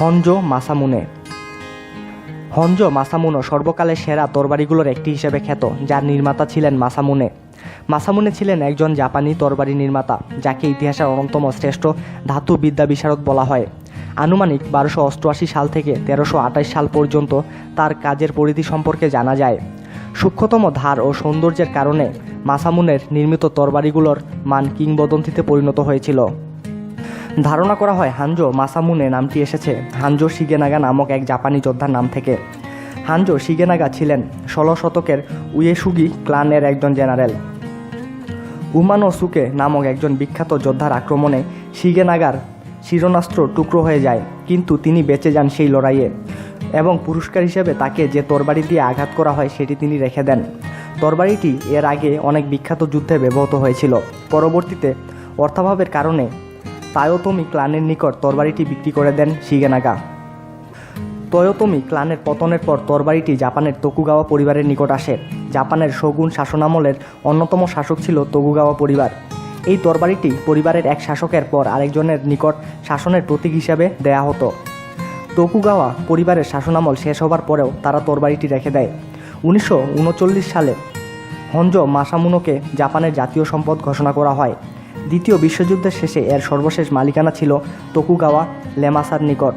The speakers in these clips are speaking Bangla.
হনজো মাসামুনে। হনজো মাসামুনো সর্বকালের সেরা তরবারিগুলোর একটি হিসেবে খ্যাত, যার নির্মাতা ছিলেন মাসামুনে। মাসামুনে ছিলেন একজন জাপানি তরবারি নির্মাতা, যাকে ইতিহাসের অন্যতম শ্রেষ্ঠ ধাতু বিদ্যা বিশারদ বলা হয়। আনুমানিক বারোশো অষ্টআশি সাল থেকে তেরোশো আঠাশ সাল পর্যন্ত তার কাজের পরিধি সম্পর্কে জানা যায়। সূক্ষ্মতম ধার ও সৌন্দর্যের কারণে মাসামুনের নির্মিত তরবারিগুলোর মান কিংবদন্তিতে পরিণত হয়েছিল। ধারণা করা হয় হানজো মাসামুনে নামটি এসেছে। হানজো শিগেনাগা নামক এক জাপানি যোদ্ধার নাম থেকে। হানজো শিগেনাগা ছিলেন ষোলো শতকের উয়েসুগি ক্লানের একজন জেনারেল। উমানো সুকে নামক একজন বিখ্যাত যোদ্ধার আক্রমণে শিগেনাগার শিরনাস্ত্র টুকরো হয়ে যায়, কিন্তু তিনি বেঁচে যান সেই লড়াইয়ে এবং পুরস্কার হিসেবে তাকে যে তরবারি দিয়ে আঘাত করা হয় সেটি তিনি রেখে দেন। তরবারিটি এর আগে অনেক বিখ্যাত যুদ্ধে ব্যবহৃত হয়েছিল। পরবর্তীতে অর্থাভাবের কারণে তায়োতমি ক্লানের নিকট তরবারিটি বিক্রি করে দেন শিগেনাগা। তয়োতমি ক্লানের পতনের পর তরবারিটি জাপানের তোকুগাওয়া পরিবারের নিকট আসে। জাপানের শগুন শাসনামলের অন্যতম শাসক ছিল তোকুগাওয়া পরিবার। এই তরবারিটি পরিবারের এক শাসকের পর আরেকজনের নিকট শাসনের প্রতীক হিসাবে দেয়া হতো। তোকুগাওয়া পরিবারের শাসনামল শেষ হবার পরেও তারা তরবারিটি রেখে দেয়। উনিশশো উনচল্লিশ সালে হঞ্জো মাসামুনোকে জাপানের জাতীয় সম্পদ ঘোষণা করা হয়। দ্বিতীয় বিশ্বযুদ্ধের শেষে এর সর্বশেষ মালিকানা ছিল তোকুগাওয়া লেমাসার নিকট।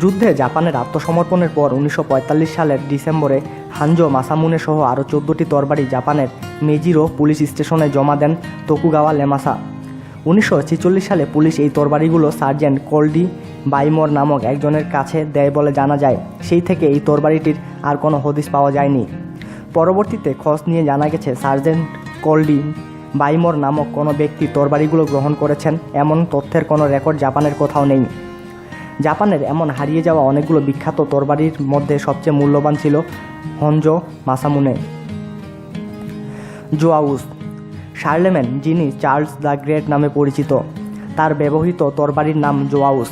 যুদ্ধে জাপানের আত্মসমর্পণের পর উনিশশো পঁয়তাল্লিশ সালের ডিসেম্বরে হানজো মাসামুনে সহ আরও চোদ্দোটি তরবারি জাপানের মেজিরো পুলিশ স্টেশনে জমা দেন তোকুগাওয়া লেমাসা। উনিশশো ছেচল্লিশ সালে পুলিশ এই তরবারিগুলো সার্জেন্ট কোল্ডি বাইমর নামক একজনের কাছে দেয় বলে জানা যায়। সেই থেকে এই তরবারিটির আর কোনো হদিস পাওয়া যায়নি। পরবর্তীতে খোঁজ নিয়ে জানা গেছে সার্জেন্ট কোল্ডি বাইমর নামক কোনো ব্যক্তি তরবারিগুলো গ্রহণ করেছেন, এমন তথ্যের কোনো রেকর্ড জাপানের কোথাও নেই। জাপানের এমন হারিয়ে যাওয়া অনেকগুলো বিখ্যাত তরবারির মধ্যে সবচেয়ে মূল্যবান ছিল হনজো মাসামুনে। জোয়াউস, শার্লেমেন, যিনি চার্লস দ্য গ্রেট নামে পরিচিত। তার ব্যবহৃত তরবারির নাম জোয়াউস।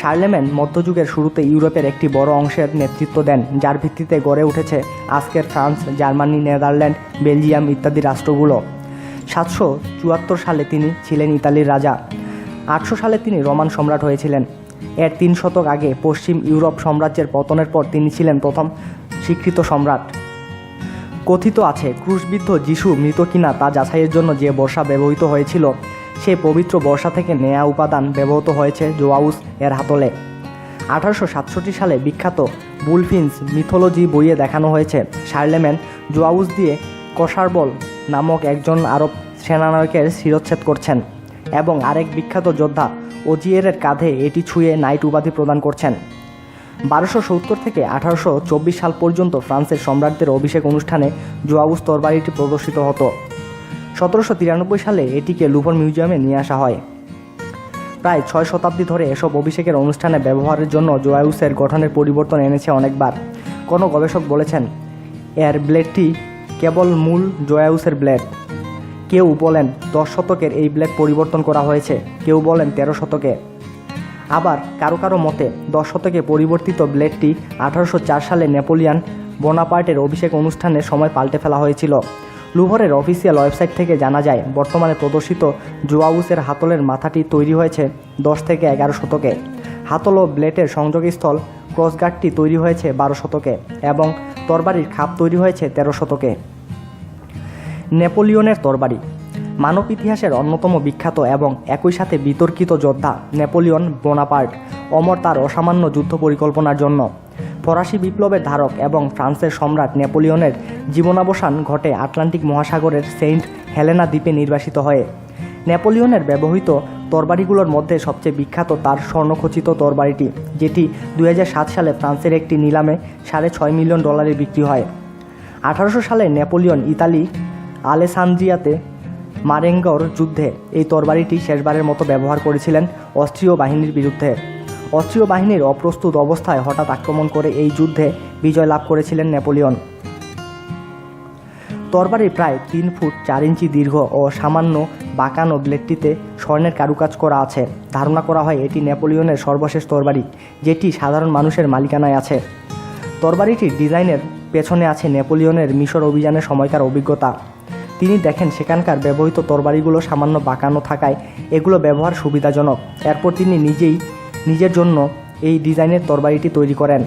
শার্লেমেন মধ্যযুগের শুরুতে ইউরোপের একটি বড় অংশের নেতৃত্ব দেন, যার ভিত্তিতে গড়ে উঠেছে আজকের ফ্রান্স, জার্মানি, নেদারল্যান্ড, বেলজিয়াম ইত্যাদি রাষ্ট্রগুলো। সাতশো চুয়াত্তর সালে তিনি ছিলেন ইতালির রাজা। আটশো সালে তিনি রোমান সম্রাট হয়েছিলেন। এর তিন শতক আগে পশ্চিম ইউরোপ সাম্রাজ্যের পতনের পর তিনি ছিলেন প্রথম স্বীকৃত সম্রাট। কথিত আছে, ক্রুশবিদ্ধ যিশু মৃত কিনা তা যাচাইয়ের জন্য যে বর্ষা ব্যবহৃত হয়েছিল সেই পবিত্র বর্ষা থেকে নেয়া উপাদান ব্যবহৃত হয়েছে জোয়াউস এর হাতলে। আঠারোশো সাতষট্টি সালে বিখ্যাত বুলফিন্স মিথোলজি বইয়ে দেখানো হয়েছে শার্লেম্যান জোয়াউস দিয়ে কসারবল নামক একজন আরব সেনানায়কের শিরচ্ছেদ করছেন এবং আরেক বিখ্যাত যোদ্ধা ওজিয়েরের কাঁধে এটি ছুঁয়ে নাইট উপাধি প্রদান করছেন। বারোশো সত্তর থেকে আঠারোশো চব্বিশ সাল পর্যন্ত ফ্রান্সের সম্রাটদের অভিষেক অনুষ্ঠানে জোয়াউস তরবারিটি প্রদর্শিত হতো। সতেরোশো তিরানব্বই সালে এটিকে লুভর মিউজিয়ামে নিয়ে আসা হয়। প্রায় ছয় শতাব্দী ধরে এসব অভিষেকের অনুষ্ঠানে ব্যবহারের জন্য জোয়াউসের গঠনের পরিবর্তন এনেছে অনেকবার। কোনো গবেষক বলেছেন এর ব্লেডটি কেবল মূল জয়াউসের ব্লেড। কেউ বলেন দশ শতকের এই ব্লেড পরিবর্তন করা হয়েছে, কেউ বলেন তেরো শতকে। আবার কারও কারও মতে দশ শতকে পরিবর্তিত ব্লেডটি আঠারোশো চার সালে নেপোলিয়ান বোনাপার্টের অভিষেক অনুষ্ঠানের সময় পাল্টে ফেলা হয়েছিল। লুভরের অফিসিয়াল ওয়েবসাইট থেকে জানা যায়, বর্তমানে প্রদর্শিত জোয়াউসের হাতলের মাথাটি তৈরি হয়েছে দশ থেকে এগারো শতকে। হাতল ও ব্লেডের সংযোগস্থল ক্রসগার্ডটি তৈরি হয়েছে বারো শতকে এবং তরবারির খাপ তৈরি হয়েছে তেরো শতকে। নেপোলিয়নের তরবারি মানব ইতিহাসের অন্যতম বিখ্যাত এবং একই সাথে বিতর্কিত যোদ্ধা নেপোলিয়ন বোনাপার্ট অমর তার অসামান্য যুদ্ধ পরিকল্পনার জন্য ফরাসি বিপ্লবের ধারক এবং ফ্রান্সের সম্রাট নেপোলিয়নের জীবনাবসান ঘটে আটলান্টিক মহাসাগরের সেন্ট হেলেনা দ্বীপে নির্বাসিত হয়ে। নেপোলিয়নের ব্যবহৃত তরবারিগুলোর মধ্যে সবচেয়ে বিখ্যাত তার স্বর্ণখচিত তরবারিটি, যেটি দুই হাজার সাত সালে ফ্রান্সের একটি নিলামে সাড়ে ছয় মিলিয়ন ডলারে বিক্রি হয়। আঠারোশো সালে নেপোলিয়ন ইতালি আলেসান্দ্রিয়াতে মারেঙ্গর যুদ্ধে এই তরবারিটি শেষবারের মতো ব্যবহার করেছিলেন অস্ট্রীয় বাহিনীর বিরুদ্ধে। অস্ট্রীয় বাহিনীর অপ্রস্তুত অবস্থায় হঠাৎ আক্রমণ করে এই যুদ্ধে বিজয় লাভ করেছিলেন নেপোলিয়ন। তরবারি প্রায় তিন ফুট চার ইঞ্চি দীর্ঘ ও সামান্য বাঁকানো ব্লেডটিতে স্বর্ণের কারুকাজ করা আছে। ধারণা করা হয় এটি নেপোলিয়নের সর্বশেষ তরবারি, যেটি সাধারণ মানুষের মালিকানায় আছে। তরবারিটির ডিজাইনের পেছনে আছে নেপোলিয়নের মিশর অভিযানের সময়কার অভিজ্ঞতা। তিনি দেখেন সেখানকার ব্যবহৃত তরবারিগুলো সামান্য বাঁকানো থাকায় এগুলো ব্যবহার সুবিধাজনক। এরপর তিনি নিজেই, নিজের জন্য এই ডিজাইনের তরবারিটি তৈরি করেন।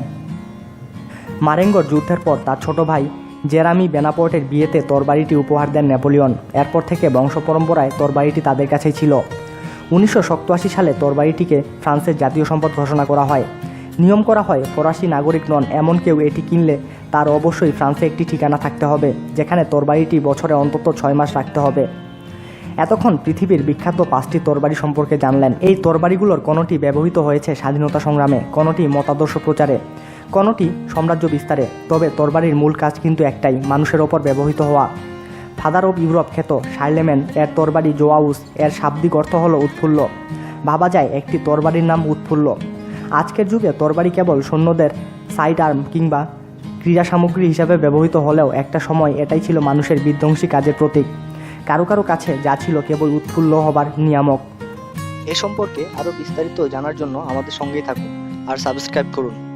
মারেঙ্গর যুদ্ধের পর তার ছোট ভাই জেরামি বেনাপোর্টের বিয়েতে তরবারিটি উপহার দেন নেপোলিয়ন। এরপর থেকে বংশ পরম্পরায় তরবারিটি তাদের কাছেই ছিল। উনিশশো সালে তরবারিটিকে ফ্রান্সের জাতীয় সম্পদ ঘোষণা করা হয়। নিয়ম করা হয়, ফরাসি নাগরিক নন, এমন কেউ এটি কিনলে তার অবশ্যই ফ্রান্সে একটি ঠিকানা থাকতে হবে, যেখানে তরবারিটি বছরে অন্তত ছয় মাস রাখতে হবে। এতক্ষণ পৃথিবীর বিখ্যাত পাঁচটি তরবারি সম্পর্কে জানলেন। এই তরবারিগুলোর কোনোটি ব্যবহৃত হয়েছে স্বাধীনতা সংগ্রামে, কোনোটি মতাদর্শ প্রচারে। কোনোটি সাম্রাজ্য বিস্তারে, তবে তরবারির মূল কাজ কিন্তু একটাই, মানুষের ওপর ব্যবহৃত হওয়া। ফাদার অব ইউরোপ খ্যাত শার্লেম্যান, এর তরবারি জোয়াউস, এর শাব্দিক অর্থ হলো উৎফুল্ল। ভাবা যায়, একটি তরবারির নাম উৎফুল্ল। আজকের যুগে তরবারি কেবল সৈন্যদের সাইড আর্ম কিংবা ক্রীড়া সামগ্রী হিসাবে ব্যবহৃত হলেও একটা সময় এটাই ছিল মানুষের বিধ্বংসী কাজের প্রতীক। কারও কারও কাছে যা ছিল কেবল উৎফুল্ল হবার নিয়ামক। এ সম্পর্কে আরও বিস্তারিত জানার জন্য আমাদের সঙ্গেই থাকুন আর সাবস্ক্রাইব করুন।